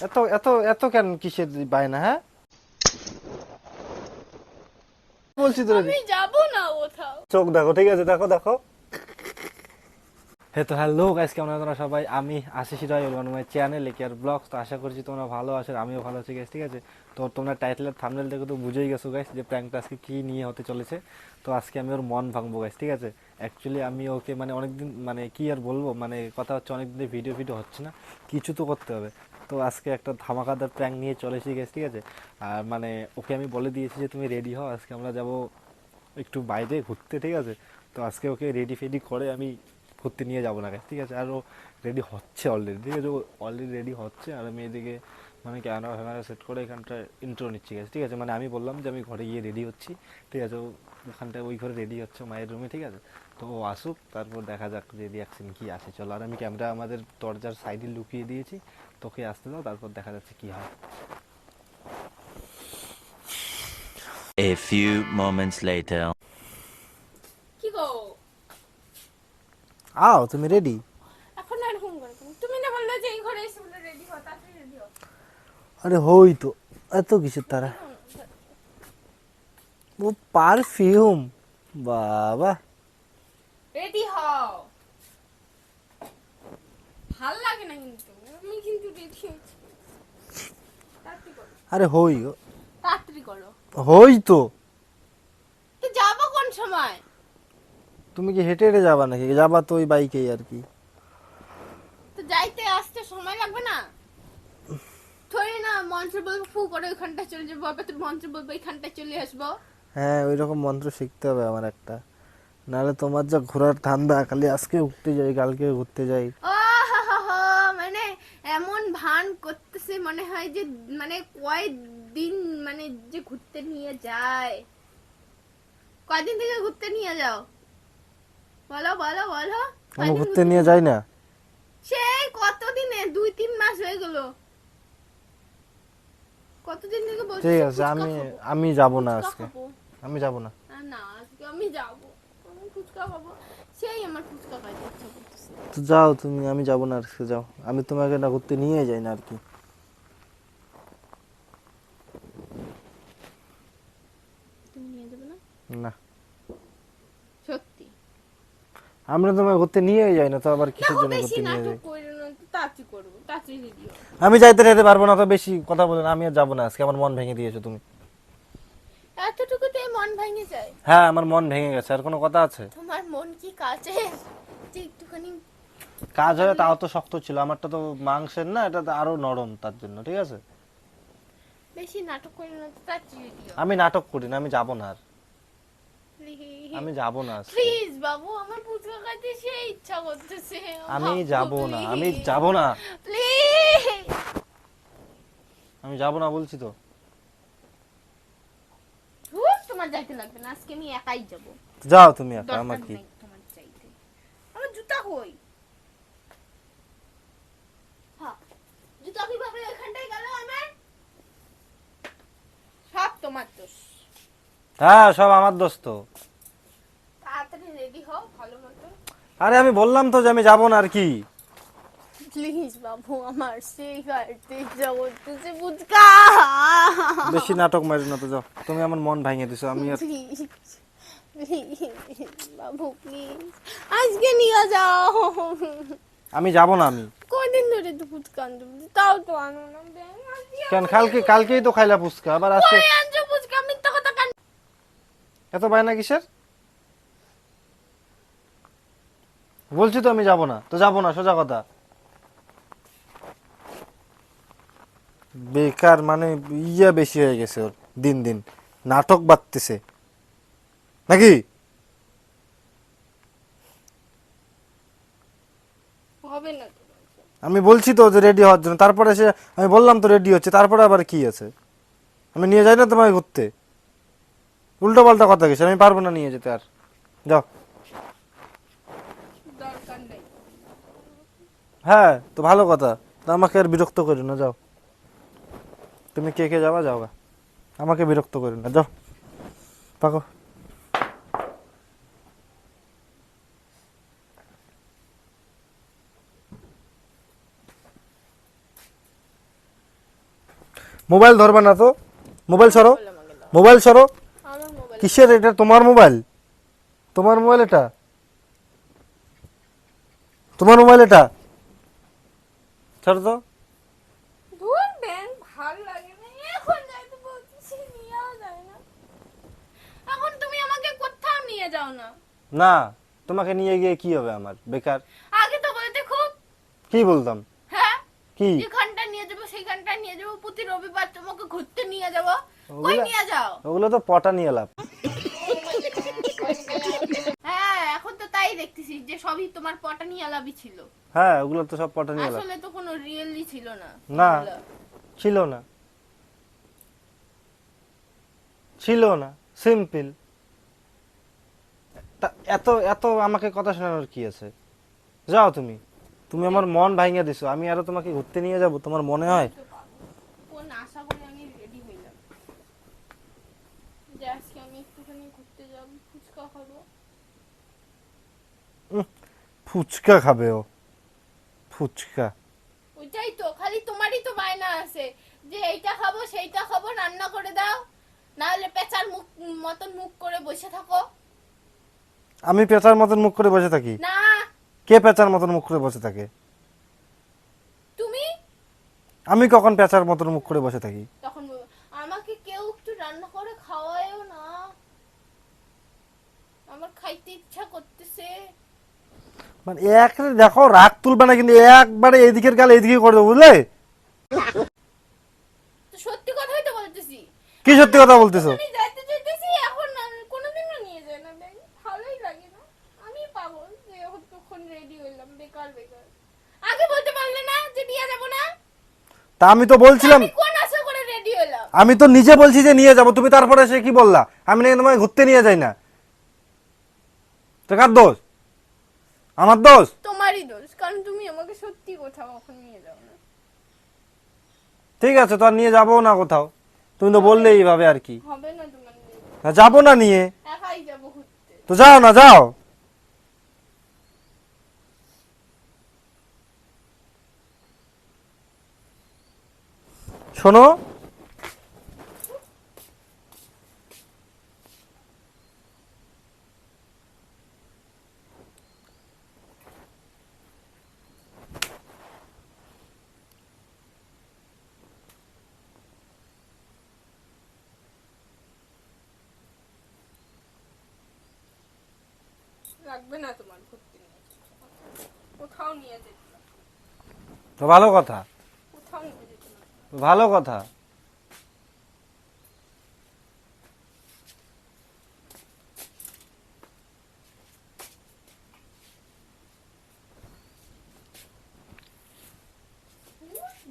এত এত এত কেন কিসের বায়না হ্যাঁ? বলছি তো আমি যাব না কোথাও। চোখ দেখো ঠিক আছে? দেখো দেখো। হে তো হ্যালো গাইস কেমন আছো তোমরা সবাই? আমি Ashis Roy my channel care blogs তো আশা করছি তোমরা ভালো আছো আমিও ভালো আছি গাইস ঠিক আছে? তো তোমরা টাইটেলের থাম্বনেল দেখে তো বুঝেই গেছো গাইস যে প্র্যাঙ্কটা আজকে কী নিয়ে হতে চলেছে। তো আজকে আমি ওর মন ভাঙবো গাইস ঠিক আছে? অ্যাকচুয়ালি আমি ওকে মানে অনেকদিন মানে কি আর বলব মানে কথা হচ্ছে অনেকদিন ভিডিও ভিডিও হচ্ছে না, কিছু তো করতে হবে। তো আজকে একটা ধামাকাদার প্র্যাঙ্ক নিয়ে চলে গাইস ঠিক আছে? আর মানে ওকে আমি বলে দিয়েছি যে, তুমি রেডি হও? আজকে আমরা যাব একটু বাইরে ঘুরতে, ঠিক আছে? তো আজকে ওকে রেডি ফেডি করে আমি ঘুরতে নিয়ে যাব না ঠিক আছে? আর ও রেডি হচ্ছে অলরেডি ঠিক আছে? ও অলরেডি রেডি হচ্ছে আর আমি এদিকে মানে ক্যামেরা ফ্যামেরা সেট করে এখানটা ইন্ট্রো নিচ্ছি গেছে ঠিক আছে? মানে আমি বললাম যে আমি ঘরে গিয়ে রেডি হচ্ছি ঠিক আছে? ও ওখানটায় ওই ঘরে রেডি হচ্ছে মায়ের রুমে ঠিক আছে? তো ও আসুক তারপর দেখা যাক যে রিয়াকশন কী আসে চলো আর আমি ক্যামেরা আমাদের দরজার সাইডে লুকিয়ে দিয়েছি তোকে আসতে দাও তারপর দেখা যাচ্ছে কী হয়। A few moments later. কি গো? আও তুমি রেডি এখন আর ফোন করে তুমি। না বললে যে এই ঘরে এসে বলে রেডি হও তাড়াতাড়ি রেডি হও। আরে হই তো এত কিছু তারা? ও পারফিউম বাবা। রেডি হও। ভালো লাগে না কিন্তু আমি কিন্তু রেডি হয়েছি। আরে হই গো। তাড়াতাড়ি করো। হই তো যাব কোন সময় তুমি কি হেঁটে হেঁটে যাবা নাকি? যাবা তো ওই বাইকেই আর কি। তো যাইতে আসতে সময় লাগবে না? থরি না মন্ত্র বলব ফু করে ওইখানটা চলে যাব। আবার তো মন্ত্র বলব এইখানটা চলে আসব। হ্যাঁ ওই রকম মন্ত্র শিখতে হবে আমার একটা। নাহলে তোমার যা ঘোরার ধান্দা খালি আজকে ঘুরতে যাই কালকে ঘুরতে যাই। ও হো হো হো, মানে এমন ভান করতেছে মনে হয় যে মানে কয় দিন মানে যে ঘুরতে নিয়ে যায়। কয়দিন থেকে ঘুরতে নিয়ে যাও? বলো বলো বলো। আমি ঘুরতে নিয়ে যাই না? সেই কতদিনে? দুই তিন মাস হয়ে গেল। কতদিন থেকে বলছি ঠিক আছে আমি আমি যাব না আজকে। আমি যাব না। না, না আজকে আমি যাব। আমি ফুচকা খাব। সেই আমার ফুচকা খাইতে ইচ্ছা করতেছে। তো যাও তুমি আমি যাব না আজকে যাও। আমি তোমাকে না ঘুরতে নিয়ে যাই না আর কি। তুমি নিয়ে যাবে না? না সত্যি আমরা তোমাকে ঘুরতে নিয়ে যাই না তো আবার কিসের জন্য ঘুরতে নিয়ে যাই? আমি যাইতে যেতে পারব না তো বেশি কথা বলে না আমি আর যাব না আজকে আমার মন ভেঙে দিয়েছ তুমি। এতটুকুতে মন ভেঙে যায়। হ্যাঁ আমার মন ভেঙে গেছে আর কোনো কথা আছে? তোমার মন কি কাছে যে একটুখানি কাজ হয়ে তাও তো শক্ত ছিল আমারটা তো মাংসের না এটা তো আরও নরম তার জন্য ঠিক আছে? বেশি নাটক করো না আমি নাটক করি না আমি যাব না আর। আমি যাব না প্লিজ বাবু আমার ফুচকা খাইতে সেই ইচ্ছা করতেছে। আমি যাব না আমি যাব না। প্লিজ আমি যাব না বলছি তো। তোমার যাইতে লাগবে না আজকে আমি একাই যাব। যাও তুমি একা আমার কি? নেই তোমার চাইতে আমার জুতা কই? হ্যাঁ জুতা কীভাবে এখানটায় গেল আমার? সব তোমার দোষ। হ্যাঁ সব আমার দোস্ত তাড়াতাড়ি রেডি হও ভালো মতো। আরে আমি বললাম তো যে আমি যাব না আর কি। প্লিজ বাবু আমার সেই গাড়িতে ইচ্ছা করতেছে ফুচকা বেশি নাটক মারি না তো যাও। তুমি আমার মন ভেঙে দিছো আমি আর বাবু প্লিজ আজকে নিয়ে যাও। আমি যাব না আমি। কদিন ধরে তো ফুচকা আনতে তাও তো আনো না কেন কালকে কালকেই তো খাইলা ফুচকা আবার আজকে পরে আনছো ফুচকা মিথ্যা কথা কেন এত বায়না কিসের? বলছি তো আমি যাব না তো যাব না সোজা কথা। বেকার মানে ইয়া বেশি হয়ে গেছে ওর দিন দিন। নাটক বাড়তেছে নাকি? হবে না আমি বলছি তো যে রেডি হওয়ার জন্য তারপরে সে আমি বললাম তো রেডি হচ্ছে তারপরে আবার কি আছে? আমি নিয়ে যাই না তোমায় ঘুরতে। উল্টো পাল্টা কথা গেছে আমি পারব না নিয়ে যেতে আর। যাও। হ্যাঁ তো ভালো কথা। তা আমাকে আর বিরক্ত করি না যাও। তুমি কে কে যাবা যাও গা। আমাকে বিরক্ত করি না যাও। পাকো মোবাইল ধরবে না তো? মোবাইল সরো। মোবাইল সরো। কিসের এটা? তোমার মোবাইল? তোমার মোবাইল এটা? তোমার মোবাইল এটা? ছাড়ো তো। না। তোমাকে নিয়ে গিয়ে কি হবে আমার? বেকার। আগে তো বলতে খুব কি বলতাম? হ্যাঁ? কি? যেখানটা নিয়ে যাব সেখানটা নিয়ে যাব। প্রতি রবিবার তোমাকে ঘুরতে নিয়ে যাব। ওগুলা- নিয়ে যাও? ওগুলো তো পটা নিয়ে লাভ। হ্যাঁ এখন তো তাই দেখতেছি যে সবই তোমার পটা নিয়ে আলাপই ছিল। হ্যাঁ ওগুলো তো সব পটা নিয়ে লাভ। আসলে তো কোনো রিয়েলি ছিল না। না। ছিল। না। ছিল না। সিম্পল এত এত আমাকে কথা শোনানোর কি আছে? যাও তুমি। তুমি আমার মন ভাঙিয়ে দিছো। আমি আরও তোমাকে ঘুরতে নিয়ে যাব তোমার মনে হয় তো পাবো। কোন আশা করে আমি রেডি হইলাম যে আজকে আমি একটুখানি ঘুরতে যাব ফুচকা খাব ফুচকা খাবে ও। ফুচকা। ওইটাই তো খালি তোমারই তো বায়না আছে। যে এইটা খাব সেইটা খাব রান্না করে দাও। না হলে পেঁচার মুখ মতন মুখ করে বসে থাকো। আমি পেঁচার মতন মুখ করে বসে থাকি? না। কে পেঁচার মতন মুখ করে বসে থাকে? তুমি? আমি কখন পেঁচার মতন মুখ করে বসে থাকি? তখন আমাকে কেউ একটু রান্না করে খাওয়ায়ও না। আমার খাইতে ইচ্ছা করতেছে। মানে এক দেখো রাগ তুলবে না কিন্তু একবারে এদিকের গাল এদিকে করে দেবো বুঝলে? সত্যি কথাই তো বলতেছি। কি সত্যি কথা বলতেছো? তা আমি তো বলছিলাম আমি তো নিজে বলছি যে নিয়ে যাব তুমি তারপরে সে কি বললা? আমি নাকি তোমায় ঘুরতে নিয়ে যাই না। তো কার দোষ? আমার দোষ? তোমারই দোষ কারণ তুমি আমাকে সত্যি কোথাও এখন নিয়ে যাও না। ঠিক আছে তো আর নিয়ে যাব না কোথাও। তুমি তো বললে এইভাবে আর কি। হবে না তোমার নিয়ে। না যাব না নিয়ে। একাই যাব ঘুরতে। তো যাও না যাও। শোনো লাগবে না তোমার ঘুরতে নিয়ে যেতে। কোথাও নিয়ে যেতে না। তো ভালো কথা কোথাও নিয়ে যেতে না। ভালো কথা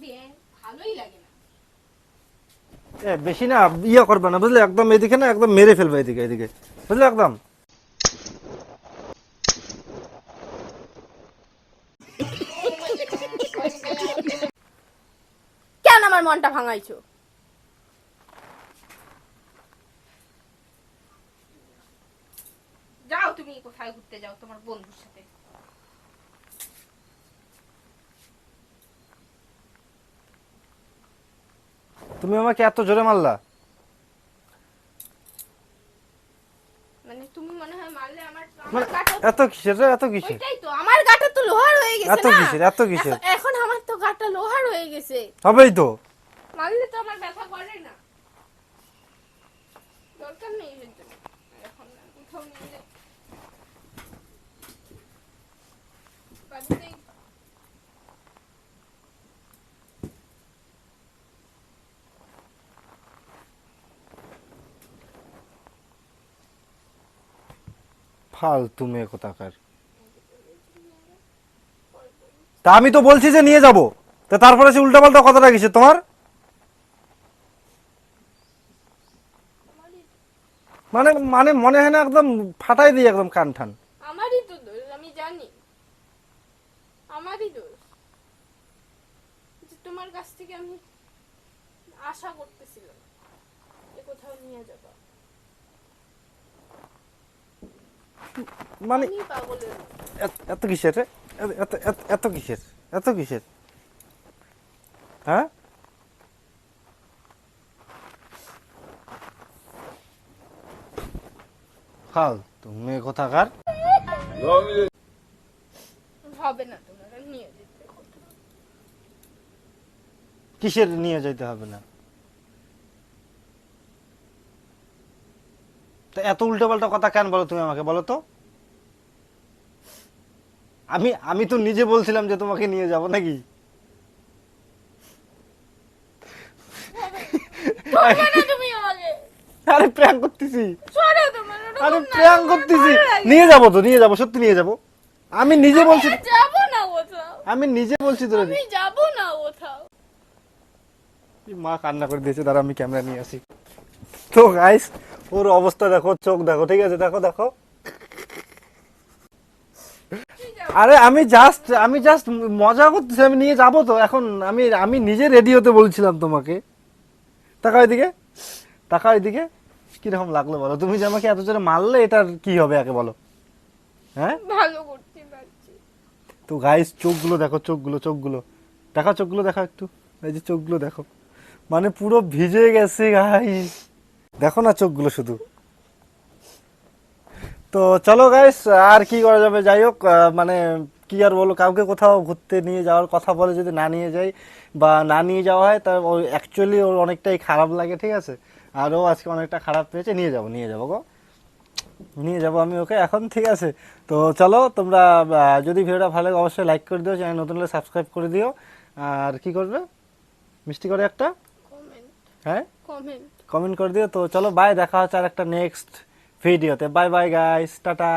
ব্যাং ভালোই লাগে না এ, বেশি না ইয়ে করবে না, বুঝলে একদম এদিকে না, একদম মেরে ফেলবে এদিকে এদিকে বুঝলে একদম মনটা ভাঙাইছো। যাও তুমি কোথায় ঘুরতে যাও তোমার বন্ধুর সাথে। তুমি আমাকে এত জোরে মারলা? মানে তুমি মনে হয় মারলে আমার আমার মানে গাটা এত কিসের রে? এত কিসের? ওইটাই তো আমার গাটা তো লোহার হয়ে গেছে এত না। কিসের? এত কিসের? এখন- এখন আমার তো গাটা লোহার হয়ে গেছে। হবেই তো। মারলে তো আমার ব্যথা করে না। দরকার নেই এর জন্য। এখন না, কোথাও নিয়ে ফালতু মেয়ে কোথাকার। তা আমি তো বলছি যে নিয়ে যাব। তা তারপরে সে উল্টাপাল্টা কথাটা কিসের? তোমার? মানে মানে মনে হয় না একদম ফাটাই দিই একদম কান ঠান। আমারই তো দোষ আমি জানি। আমারই দোষ। যে তোমার কাছ থেকে আমি আশা করতেছিলাম যে কোথাও নিয়ে যাব। মানে। এত- কিসের এত- এত কিসের? এত কিসের? হ্যাঁ? ফাল তুমি কোথাকার? হবে না তোমার নিয়ে যেতে কিসের নিয়ে যাইতে হবে না? তো এত উল্টো পাল্টা কথা কেন বলো তুমি আমাকে বলো তো? আমি আমি তো নিজে বলছিলাম যে তোমাকে নিয়ে যাব নাকি? আরে প্র্যাঙ্ক করতেছি। আরে না, প্র্যাঙ্ক করতেছি। নিয়ে যাব তো নিয়ে যাব সত্যি নিয়ে যাব। আমি নিজে বলছি আমি যাব না কোথাও। আমি নিজে বলছি তো আমি যাব না কোথাও। মা কান্না করে দিয়েছে দাঁড়া আমি ক্যামেরা নিয়ে আসি। তো গাইস ওর অবস্থা দেখো চোখ দেখো ঠিক আছে? দেখো দেখো। আরে আমি জাস্ট আমি জাস্ট মজা করতেছি আমি নিয়ে যাব তো। এখন আমি আমি নিজে রেডি হতে বলছিলাম তোমাকে। তাকাও এদিকে। তাকাও এদিকে। কীরকম লাগল বলো? তুমি যে আমাকে এত জোরে মারলে এটার কি হবে আগে বলো। হ্যাঁ? ভালো করতে পারছি। তো গাইস চোখগুলো দেখো চোখগুলো চোখগুলো। দেখো চোখগুলো দেখো একটু। এই যে চোখগুলো দেখো। মানে পুরো ভিজে গেছে গাইস দেখো না চোখগুলো শুধু। তো চলো গাইস আর কি করা যাবে? যাই হোক মানে কি আর বলো? কাউকে কোথাও ঘুরতে নিয়ে যাওয়ার কথা বলে যদি না নিয়ে যাই বা না নিয়ে যাওয়া হয় তার অ্যাকচুয়ালি ওর অনেকটাই খারাপ লাগে ঠিক আছে? আর ও আজকে অনেকটা খারাপ পেয়েছে নিয়ে যাব নিয়ে যাব গো। নিয়ে যাব আমি ওকে এখন ঠিক আছে। তো চলো তোমরা যদি ভিডিওটা ভালো লাগে অবশ্যই লাইক করে দিও চ্যানেল নতুন হলে সাবস্ক্রাইব করে দিও। আর কি করবে? মিষ্টি করে একটা? কমেন্ট হ্যাঁ? কমেন্ট কমেন্ট করে দিও। তো চলো বাই দেখা হচ্ছে আর একটা নেক্সট ভিডিওতে বাই বাই গাইস টাটা